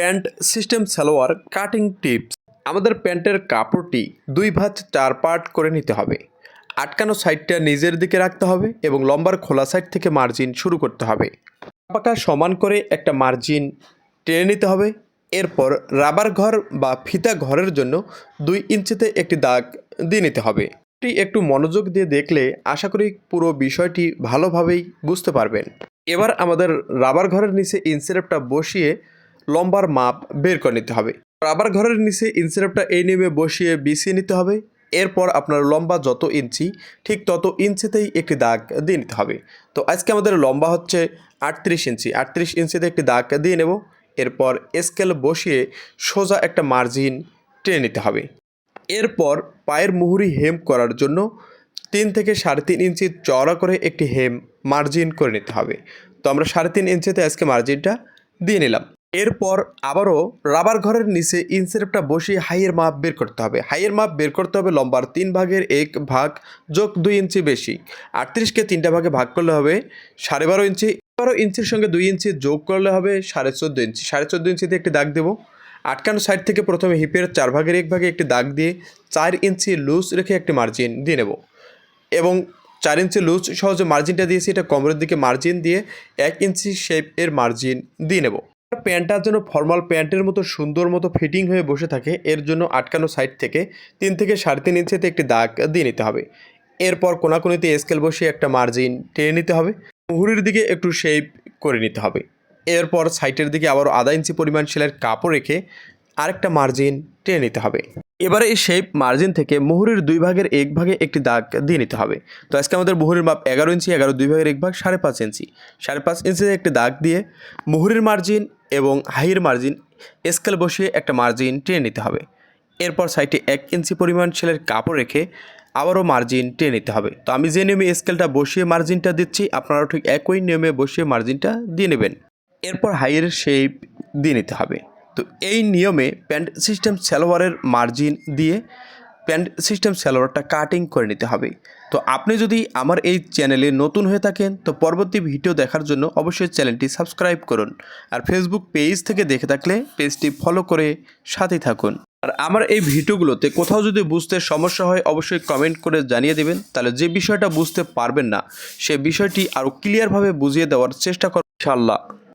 Pant system salwar cutting tips. আমাদের প্যান্টের কাপড়টি দুই ভাঁজ চার পার্ট করে নিতে হবে। আটকানো সাইডটা নিজের দিকে রাখতে হবে এবং লম্বার খোলা সাইড থেকে মার্জিন শুরু করতে হবে। পাকা সমান করে একটা মার্জিন টেনে নিতে হবে। এরপর রাবার ঘর বা ফিতা ঘরের জন্য দুই ইঞ্চিতে একটি দাগ দিয়ে নিতে হবে। এটি একটু মনোযোগ দিয়ে দেখলে আশা করি পুরো বিষয়টি ভালোভাবেই বুঝতে পারবেন। এবার আমাদের রাবার ঘরের নিচে ইনসেরেপটা বসিয়ে লম্বার মাপ বের করে নিতে হবে। রাবার ঘরের নিচে ইনসেরেপটা এই নিয়মে বসিয়ে বিছিয়ে নিতে হবে। এরপর আপনার লম্বা যত ইঞ্চি, ঠিক তত ইঞ্চিতেই একটি দাগ দিয়ে নিতে হবে। তো আজকে আমাদের লম্বা হচ্ছে আটত্রিশ ইঞ্চি। আটত্রিশ ইঞ্চিতে একটি দাগ দিয়ে নেব। এরপর স্কেল বসিয়ে সোজা একটা মার্জিন টেনে নিতে হবে। এরপর পায়ের মুহুরি হেম করার জন্য তিন থেকে সাড়ে তিন ইঞ্চি চওড়া করে একটি হেম মার্জিন করে নিতে হবে। তো আমরা সাড়ে তিন ইঞ্চিতে আজকে মার্জিনটা দিয়ে নিলাম। এরপর আবারও রাবার ঘরের নিচে ইনসেরেপটা বসিয়ে হাইয়ের মাপ বের করতে হবে। হাইয়ের মাপ বের করতে হবে লম্বার তিন ভাগের এক ভাগ যোগ দুই ইঞ্চি বেশি। আটত্রিশকে তিনটা ভাগে ভাগ করলে হবে সাড়ে বারো ইঞ্চি। বারো ইঞ্চির সঙ্গে দুই ইঞ্চি যোগ করলে হবে সাড়ে চোদ্দ ইঞ্চি। সাড়ে চোদ্দ ইঞ্চিতে একটি দাগ দেবো। আটকানো সাইড থেকে প্রথমে হিপের চার ভাগের এক ভাগে একটি দাগ দিয়ে চার ইঞ্চি লুজ রেখে একটি মার্জিন দিয়ে নেব। এবং চার ইঞ্চি লুজ সহজে মার্জিনটা দিয়েছি, এটা কোমরের দিকে মার্জিন দিয়ে এক ইঞ্চি শেপ এর মার্জিন দিয়ে নেব। প্যান্টটা যেন ফর্মাল প্যান্টের মতো সুন্দর মতো ফিটিং হয়ে বসে থাকে, এর জন্য আটকানো সাইড থেকে তিন থেকে সাড়ে তিন ইঞ্চিতে একটি দাগ দিয়ে নিতে হবে। এরপর কোনাকুনিতে স্কেল বসিয়ে একটা মার্জিন টেনে নিতে হবে। মুহুরির দিকে একটু শেপ করে নিতে হবে। এরপর সাইটের দিকে আবারও আধা ইঞ্চি পরিমাণ সেলাইয়ের কাপড় রেখে আরেকটা মার্জিন টেনে নিতে হবে। এবারে এই শেপ মার্জিন থেকে মুহুরির দুই ভাগের এক ভাগে একটি দাগ দিয়ে নিতে হবে। তো আজকে আমাদের মুহুরির মাপ এগারো ইঞ্চি, এগারো দুই ভাগের এক ভাগ সাড়ে পাঁচ ইঞ্চি। সাড়ে পাঁচ ইঞ্চিতে একটি দাগ দিয়ে মুহুরির মার্জিন এবং হাইয়ের মার্জিন স্কেল বসিয়ে একটা মার্জিন টেনে নিতে হবে। এরপর সাইডে এক ইঞ্চি পরিমাণ সেলের কাপড় রেখে আবারও মার্জিন টেনে নিতে হবে। তো আমি যে নিয়মে স্কেলটা বসিয়ে মার্জিনটা দিচ্ছি, আপনারাও ঠিক একই নিয়মে বসিয়ে মার্জিনটা দিয়ে নেবেন। এরপর হাইয়ের শেপ দিয়ে নিতে হবে। তো এই নিয়মে প্যান্ট সিস্টেম সালোয়ারের মার্জিন দিয়ে প্যান্ট সিস্টেম সালোয়ারটা কাটিং করে নিতে হবে। তো আপনি যদি আমার এই চ্যানেলে নতুন হয়ে থাকেন, তো পরবর্তী ভিডিও দেখার জন্য অবশ্যই চ্যানেলটি সাবস্ক্রাইব করুন আর ফেসবুক পেজ থেকে দেখে থাকলে পেজটি ফলো করে সাথে থাকুন। আর আমার এই ভিডিওগুলোতে কোথাও যদি বুঝতে সমস্যা হয়, অবশ্যই কমেন্ট করে জানিয়ে দেবেন। তাহলে যে বিষয়টা বুঝতে পারবেন না, সে বিষয়টি আরও ক্লিয়ারভাবে বুঝিয়ে দেওয়ার চেষ্টা করব ইনশাআল্লাহ।